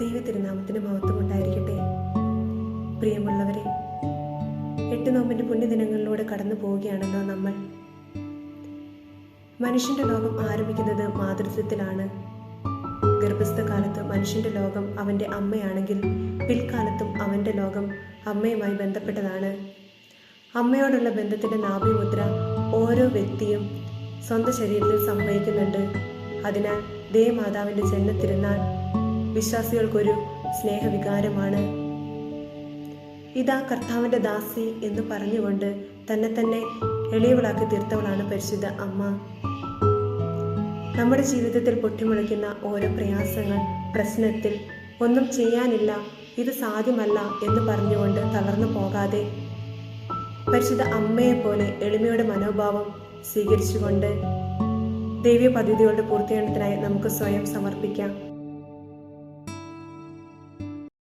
ദൈവ തിരുനാമത്തിന് മഹത്വം ഉണ്ടായിരിക്കട്ടെ പ്രിയമുള്ളവരെ എട്ട് നോമ്പിന്റെ പുണ്യദിനങ്ങളിലൂടെ കടന്നു പോവുകയാണല്ലോ നമ്മൾ. മനുഷ്യന്റെ ലോകം ആരംഭിക്കുന്നത് മാതൃത്വത്തിലാണ് ഗർഭസ്ഥ കാലത്ത് മനുഷ്യന്റെ ലോകം അവന്റെ അമ്മയാണെങ്കിൽ പിൽക്കാലത്തും അവന്റെ ലോകം അമ്മയുമായി ബന്ധപ്പെട്ടതാണ്. അമ്മയോടുള്ള ബന്ധത്തിന്റെ നാഭിമുദ്ര ഓരോ വ്യക്തിയും സ്വന്തം ശരീരത്തിൽ സംഭവിക്കുന്നുണ്ട്. അതിനാൽ ദേവമാതാവിന്റെ ജന്മത്തിരുന്നാൾ വിശ്വാസികൾക്കൊരു സ്നേഹവികാരമാണ്. ഇതാ കർത്താവിന്റെ ദാസി എന്ന് പറഞ്ഞുകൊണ്ട് തന്നെ തന്നെ എളിയവളാക്കി തീർത്തവളാണ് പരിശുദ്ധ അമ്മ. നമ്മുടെ ജീവിതത്തിൽ പൊട്ടിമുളയ്ക്കുന്ന ഓരോ പ്രയാസങ്ങൾ പ്രശ്നത്തിൽ ഒന്നും ചെയ്യാനില്ല ഇത് സാധ്യമല്ല എന്ന് പറഞ്ഞുകൊണ്ട് തളർന്നു പോകാതെ പരിശുദ്ധ അമ്മയെ പോലെ എളിമയുടെ മനോഭാവം സ്വീകരിച്ചുകൊണ്ട് ദൈവിക പദ്ധതികളുടെ പൂർത്തീകരണത്തിനായി നമുക്ക് സ്വയം സമർപ്പിക്കാം.